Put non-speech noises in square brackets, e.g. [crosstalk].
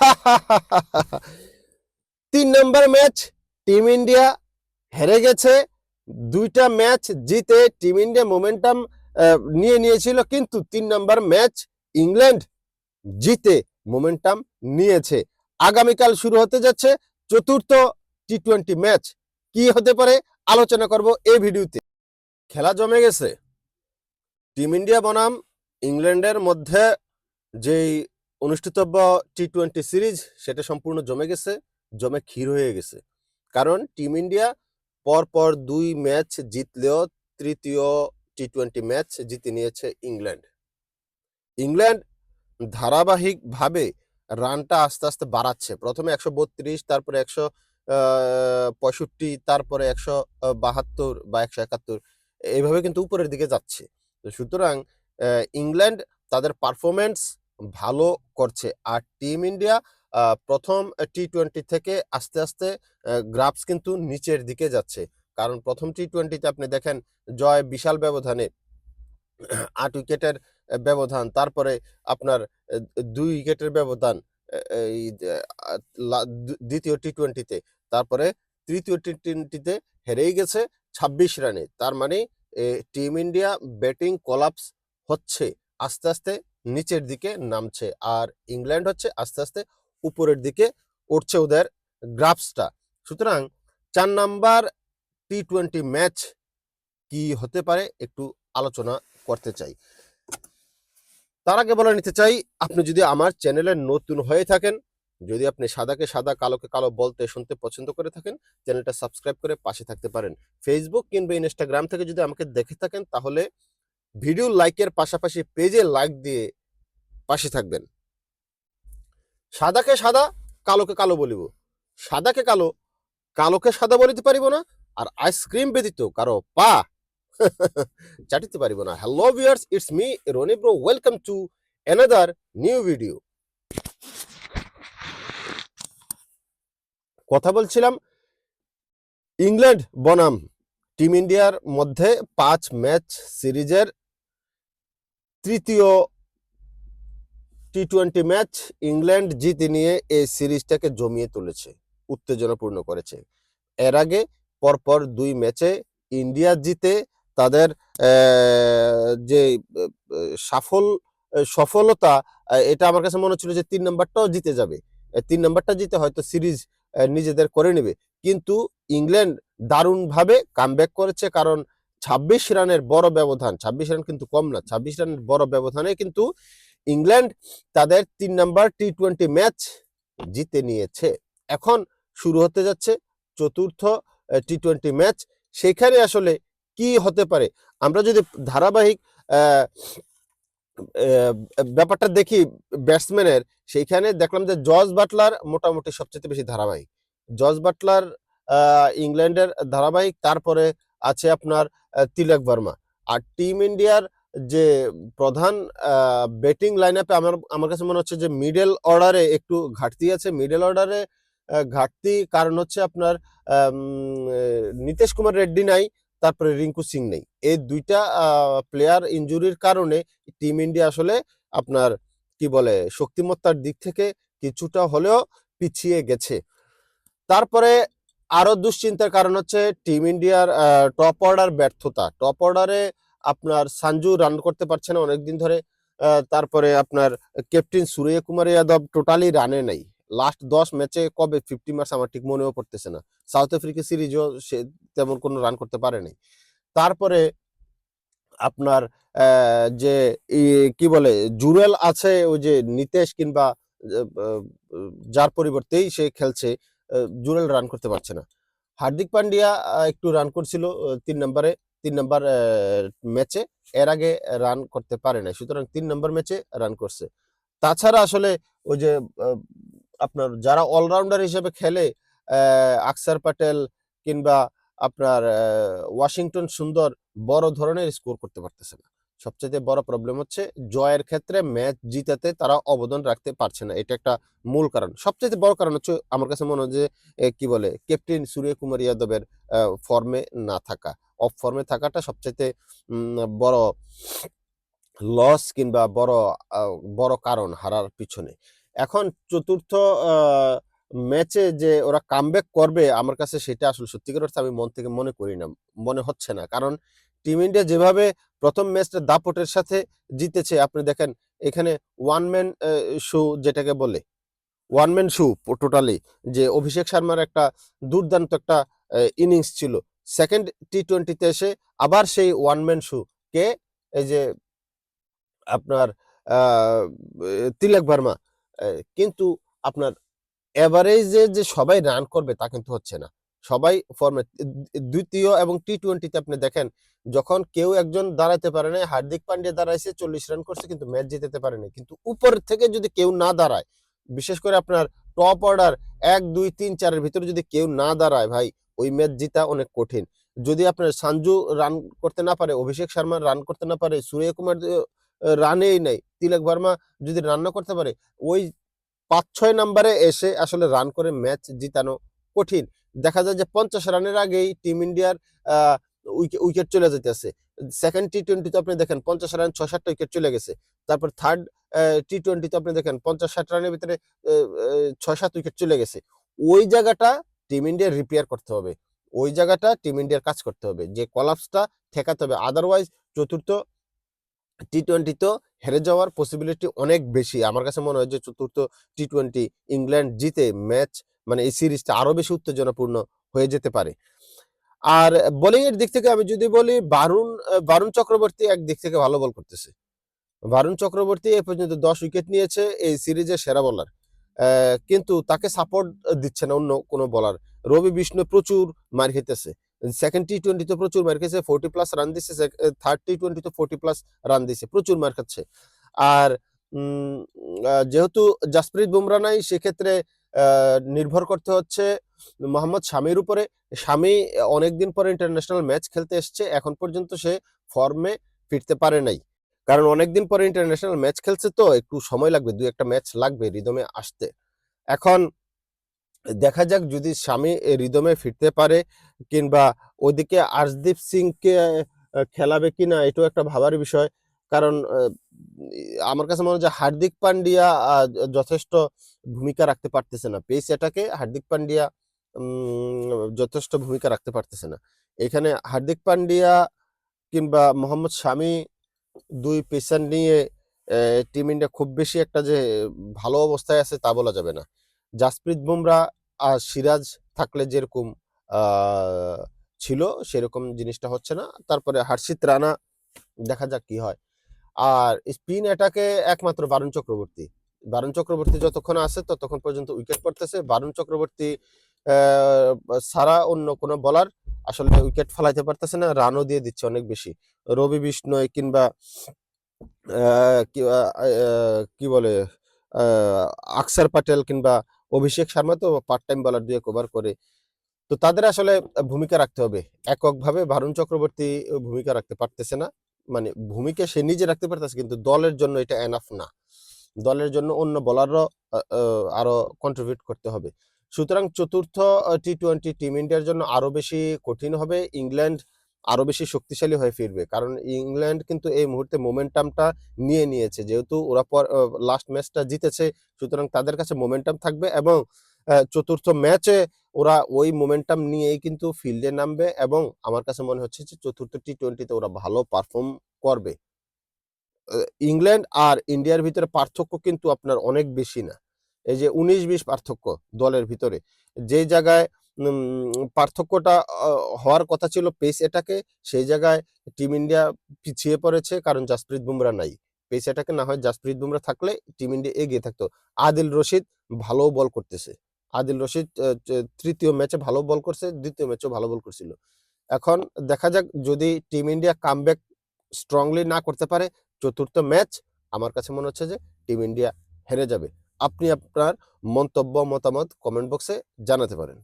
[laughs] তিন number match, team India হেরে গেছে। দুইটা ম্যাচ জিতে টিম ইন্ডিয়া মোমেন্টাম নিয়ে নিয়েছিল। কিন্তু তিন নম্বর ম্যাচ ইংল্যান্ড জিতে মোমেন্টাম নিয়েছে। আগামীকাল শুরু হতে যাচ্ছে চতুর্থ টি টোয়েন্টি ম্যাচ। কি হতে পারে আলোচনা করব এই ভিডিওতে। খেলা জমে গেছে। টিম ইন্ডিয়া বনাম ইংল্যান্ডের মধ্যে যেই অনুষ্ঠিতব্য টি টোয়েন্টি সিরিজ সেটা সম্পূর্ণ জমে গেছে, জমে ক্ষীর হয়ে গেছে। কারণ টিম ইন্ডিয়া পরপর দুই ম্যাচ জিতলেও তৃতীয় টি টোয়েন্টি ম্যাচ জিতে নিয়েছে ইংল্যান্ড ইংল্যান্ড ধারাবাহিকভাবে রানটা আস্তে আস্তে বাড়াচ্ছে। প্রথমে একশো বত্রিশ, তারপরে একশো পঁয়ষট্টি, তারপরে একশো বাহাত্তর বা একশো একাত্তর এইভাবে কিন্তু উপরের দিকে যাচ্ছে। সুতরাং ইংল্যান্ড তাদের পারফরমেন্স ভালো করছে। আর টিম ইন্ডিয়া প্রথম টি টোয়েন্টি থেকে আস্তে আস্তে গ্রাফস কিন্তু নিচের দিকে যাচ্ছে। কারণ প্রথম টি টোয়েন্টিতে আপনি দেখেন, জয় বিশাল ব্যবধানে, আট উইকেটের ব্যবধান। তারপরে আপনার দুই উইকেটের ব্যবধান এই দ্বিতীয় টি টোয়েন্টিতে তারপরে তৃতীয় টি টোয়েন্টিতে হেরেই গেছে ছাব্বিশ রানে। তার মানে টিম ইন্ডিয়া ব্যাটিং কলাপস হচ্ছে। আস্তে আস্তে নিচের দিকে নামছে। আর ইংল্যান্ড হচ্ছে আস্তে আস্তে উপরের দিকে উঠছে ওদের গ্রাফসটা। সুতরাং চার নাম্বার টি টোয়েন্টি ম্যাচ কি হতে পারে একটু আলোচনা করতে চাই। তার আগে বলে নিতে চাই, আপনি যদি আমার চ্যানেলে নতুন হয়ে থাকেন, যদি আপনি সাদাকে সাদা, কালোকে কালো বলতে শুনতে পছন্দ করে থাকেন, চ্যানেলটা সাবস্ক্রাইব করে পাশে থাকতে পারেন। ফেসবুক কিংবা ইনস্টাগ্রাম থেকে যদি আমাকে দেখে থাকেন, তাহলে ভিডিও লাইকের পাশাপাশি পেজে লাইক দিয়ে পাশে থাকবেন। সাদাকে সাদা, কালোকে কালো বলিব। সাদাকে কালো, কালোকে সাদা বলিতে পারিব না, আর আইসক্রিম ব্যতীত কারও পা [laughs] চাটিতে পারিব না। Hello viewers it's me Roni bro welcome to another new video কথা বলছিলাম, ইংল্যান্ড বনাম, টিম ইন্ডিয়ার মধ্যে পাঁচ ম্যাচ সিরিজের তৃতীয় টি টোয়েন্টি ম্যাচ ইংল্যান্ড জিতে নিয়ে এই সিরিজটাকে জমিয়ে তুলেছে, উত্তেজনাপূর্ণ করেছে। এর আগে পরপর দুই ম্যাচে ইন্ডিয়া জিতে তাদের যে সাফল সফলতা এটা আমার কাছে মনে হচ্ছিল যে তিন নাম্বারটাও জিতে যাবে। তিন নাম্বারটা জিতে হয়তো সিরিজ নিজেদের করে নেবে। কিন্তু ইংল্যান্ড দারুণভাবে কামব্যাক করেছে কারণ ছাব্বিশ রানের বড় ব্যবধান, ছাব্বিশ রান কিন্তু কম না, ছাব্বিশ রানের বড় ব্যবধানে কিন্তু ইংল্যান্ড তাদের তিন নাম্বার টি টোয়েন্টি ম্যাচ জিতে নিয়েছে। এখন শুরু হতে যাচ্ছে চতুর্থ টি টোয়েন্টি ম্যাচ। সেখানে আসলে কি হতে পারে? আমরা যদি ধারাবাহিক ব্যাপারটা দেখি ব্যাটসম্যানের, সেইখানে দেখলাম যে জর্জ বাটলার মোটামুটি সবচেয়ে বেশি ধারাবাহিক। জর্জ বাটলার ইংল্যান্ডের ধারাবাহিক, তারপরে আছে আপনার তিলক বর্মা। আর টিম ইন্ডিয়ার যে প্রধান ব্যাটিং লাইন আপে আমার আমার কাছে মনে হচ্ছে যে মিডল অর্ডারে একটু ঘাটতি আছে। মিডল অর্ডারে ঘাটতি কারণ হচ্ছে আপনার নীতিশ কুমার রেড্ডি নাই, তারপরে রিঙ্কু সিং নেই। এই দুইটা প্লেয়ার ইনজুরির কারণে টিম ইন্ডিয়া আসলে আপনার, কি বলে, শক্তিমত্তার দিক থেকে কিছুটা হলেও পিছিয়ে গেছে। তারপরে আরও দুশ্চিন্তার কারণ হচ্ছে টিম ইন্ডিয়ার টপ অর্ডার ব্যর্থতা। টপ অর্ডারে আপনার সাঞ্জু রান করতে পারছে না অনেকদিন ধরে তারপরে আপনার ক্যাপ্টেন সূর্য কুমার যাদব টোটালি রানে নাই। লাস্ট দশ ম্যাচে কবে ফিফটি মার্কস আমার ঠিক মনেও পড়তেছে না। সাউথ আফ্রিকা সিরিজও সে তেমন কোনো রান করতে পারেনি তারপরে আপনার যে কি বলে, জুরেল আছে ওই যে নিতেশ কিংবা যার পরিবর্তেই সে খেলছে জুরেল রান করতে পারছে না। হার্দিক পান্ডিয়া একটু রান করছিল তিন নম্বরে তিন নম্বর ম্যাচে এর আগে রান করতে পারে না সুতরাং তিন নম্বর ম্যাচে রান করছে। তাছাড়া আসলে ওই যে আপনার যারা অলরাউন্ডার হিসেবে খেলে আকসার প্যাটেল কিংবা আপনার ওয়াশিংটন সুন্দর বড় ধরনের স্কোর করতে পারতেছে না। সবচেয়ে বড় প্রবলেম হচ্ছে জয়ের ক্ষেত্রে ম্যাচ জিতাতে তারা অবদান রাখতে পারছে না। এটা একটা মূল কারণ। সবচেয়ে বড় কারণ হচ্ছে আমার কাছে মনে হয় যে কি বলে ক্যাপ্টেন সূর্য কুমার যাদবের ফর্মে না থাকা। অফ ফর্মে থাকাটা সবচেয়ে বড় লস কিংবা বড় বড় কারণ হারার পিছনে। এখন চতুর্থ ম্যাচে যে ওরা কামব্যাক করবে, আমার কাছে সেটা আসলে সত্যিকার অর্থে আমি মন থেকে মনে করি না। মনে হচ্ছে না। কারণ টিম ইন্ডিয়া যেভাবে প্রথম ম্যাচটা দাপটের সাথে জিতেছে, আপনি দেখেন, এখানে ওয়ান ম্যান শো যেটাকে বলে ওয়ান ম্যান শু টোটালি যে অভিষেক শর্মার একটা দুর্দান্ত একটা ইনিংস ছিল। সেকেন্ড টি টোয়েন্টিতে এসে আবার সেই ওয়ান ম্যান শো কে, এই যে আপনার তিলক ভার্মা কিন্তু আপনার এভারেজে যে সবাই রান করবে তা কিন্তু হচ্ছে না। সবাই ফর্মে দ্বিতীয় এবং টি টোয়েন্টিতে আপনি দেখেন, যখন কেউ একজন দাঁড়াতে পারে না হার্দিক পান্ডিয়া দাঁড়াইছে, চল্লিশ রান করছে, কিন্তু ম্যাচ জিতাতে পারেনি কিন্তু উপর থেকে যদি কেউ না দাঁড়ায়, বিশেষ করে আপনার টপ অর্ডার এক, দুই, তিন, চারের ভিতরে যদি কেউ না দাঁড়ায়, ভাই, ওই ম্যাচ জিতা অনেক কঠিন। যদি আপনার সানজু রান করতে না পারে, অভিষেক শর্মা রান করতে না পারে, সূর্য কুমার রানেই নেই, তিলক ভার্মা যদি রান না করতে পারে, ওই পাঁচ, ছয় নাম্বারে এসে আসলে রান করে ম্যাচ জিতানো কঠিন। দেখা যায় যে পঞ্চাশ রানের আগেই টিম ইন্ডিয়ার উইকেট চলে যেতেছে সেকেন্ড টি টোয়েন্টিতে আপনি দেখেন, পঞ্চাশ রান ছয় সাতটা উইকেট চলে গেছে। তারপর থার্ড টি টোয়েন্টিতে আপনি দেখেন পঞ্চাশ ষাট রানের ভিতরে ছয় সাত উইকেট চলে গেছে। ওই জায়গাটা টিম ইন্ডিয়ার রিপেয়ার করতে হবে। ওই জায়গাটা টিম ইন্ডিয়ার কাজ করতে হবে। যে কলাপসটা ঠেকাতে হবে। আদারওয়াইজ চতুর্থ টি টোয়েন্টিতেও হেরে যাওয়ার পসিবিলিটি অনেক বেশি। আমার কাছে মনে হয় যে চতুর্থ টি টোয়েন্টি ইংল্যান্ড জিতে ম্যাচ মানে এই সিরিজটা আরও বেশি উত্তেজনাপূর্ণ হয়ে যেতে পারে। আর বোলিং এর দিক থেকে আমি যদি বলি বারুণ বারুণ চক্রবর্তী এক দিক থেকে ভালো বল করতেছে। বারুণ চক্রবর্তী এ পর্যন্ত দশ উইকেট নিয়েছে এই সিরিজের সেরা বোলার কিন্তু তাকে সাপোর্ট দিচ্ছে না অন্য কোনো বোলার রবি বিষ্ণু প্রচুর মার খেতেছে। সেকেন্ড টি টোয়েন্টিতে প্রচুর মার খেয়েছে ফোর্টি প্লাস রান দিচ্ছে থার্ড টি টোয়েন্টিতে ফোর্টি প্লাস রান দিচ্ছে প্রচুর মার খাচ্ছে। আর যেহেতু জাসপ্রীত বুমরা নাই, সেক্ষেত্রে নির্ভর করতে হচ্ছে মোহাম্মদ স্বামীর উপরে। শামি অনেকদিন পরে ইন্টারন্যাশনাল ম্যাচ খেলতে এসছে, এখন পর্যন্ত সে ফর্মে ফিরতে পারে নাই। কারণ অনেকদিন পরে ইন্টারন্যাশনাল ম্যাচ খেলছে তো, একটু সময় লাগবে দু একটা ম্যাচ লাগবে রিদমে আসতে। এখন দেখা যাক যদি স্বামী রিদমে ফিরতে পারে কিংবা ওদিকে আর্শদীপ সিংকে খেলাবে কিনা, এটাও একটা ভাবার বিষয়। কারণ আমার কাছে মনে হয় যে হার্দিক পান্ডিয়া যথেষ্ট ভূমিকা রাখতে পারতেছে না। পেস এটাকে হার্দিক পান্ডিয়া যথেষ্ট ভূমিকা রাখতে পারতেছে না। এখানে হার্দিক পান্ডিয়া কিংবা মোহাম্মদ শামি দুই পেসার নিয়ে টিম ইন্ডিয়া খুব বেশি একটা যে ভালো অবস্থায় আছে তা বলা যাবে না। জাসপ্রীত বুমরা আর সিরাজ থাকলে যেরকম ছিল, সেরকম জিনিসটা হচ্ছে না। তারপরে হর্ষিত রানা, দেখা যাক কি হয়। আর স্পিন অ্যাটাকে একমাত্র বারুণ চক্রবর্তী। বারুণ চক্রবর্তী যতক্ষণ আছে ততক্ষণ পর্যন্ত উইকেট পড়তেছে। বারুণ চক্রবর্তী ছাড়া অন্য কোনো বলার আসলে উইকেট ফেলাইতে পারতেছে না, রানও দিয়ে দিচ্ছে অনেক বেশি। রবি বিষ্ণয় কিংবা কি বলে আকসার প্যাটেল কিংবা অভিষেক শর্মা তো পার্ট টাইম বলার দিয়ে কভার করে। তো তাদের আসলে ভূমিকা রাখতে হবে। এককভাবে ভারুণ চক্রবর্তী ভূমিকা রাখতে পারতেছে না। মানে ভূমিকা সে নিজে রাখতে পারতেছে, কিন্তু দলের জন্য এটা এনাফ না। দলের জন্য অন্য বলারও আরও কন্ট্রিবিউট করতে হবে। সুতরাং চতুর্থ টি টোয়েন্টি টিম ইন্ডিয়ার জন্য আরও বেশি কঠিন হবে ইংল্যান্ড আরও বেশি শক্তিশালী হয়ে ফিরবে। কারণ ইংল্যান্ড কিন্তু এই মুহূর্তে মোমেন্টামটা নিয়ে নিয়েছে। যেহেতু ওরা পর লাস্ট ম্যাচটা জিতেছে, সুতরাং তাদের কাছে মোমেন্টাম থাকবে এবং চতুর্থ ম্যাচে ওরা ওই মোমেন্টাম নিয়েই কিন্তু ফিল্ডে নামবে এবং আমার কাছে মনে হচ্ছে যে চতুর্থ টি টোয়েন্টিতে ওরা ভালো পারফর্ম করবে। ইংল্যান্ড আর ইন্ডিয়ার ভিতরে পার্থক্য কিন্তু আপনার অনেক বেশি না। এই যে উনিশ বিশ পার্থক্য দলের ভিতরে। যে জায়গায় পার্থক্যটা হওয়ার কথা ছিল পেস এটাকে, সেই জায়গায় টিম ইন্ডিয়া পিছিয়ে পড়েছে কারণ জাসপ্রীত বুমরা নাই। পেস এটাকে না হয় জাসপ্রীত বুমরা থাকলে টিম ইন্ডিয়া এগিয়ে থাকতো। আদিল রশিদ ভালো বল করতেছে। আদিল রশিদ তৃতীয় ম্যাচে ভালো বল করছে, দ্বিতীয় ম্যাচেও ভালো বল করছিল। এখন দেখা যাক যদি টিম ইন্ডিয়া কামব্যাক স্ট্রংলি না করতে পারে চতুর্থ ম্যাচ, আমার কাছে মনে হচ্ছে যে টিম ইন্ডিয়া হেরে যাবে। আপনি আপনার মন্তব্য, মতামত কমেন্ট বক্সে জানাতে পারেন।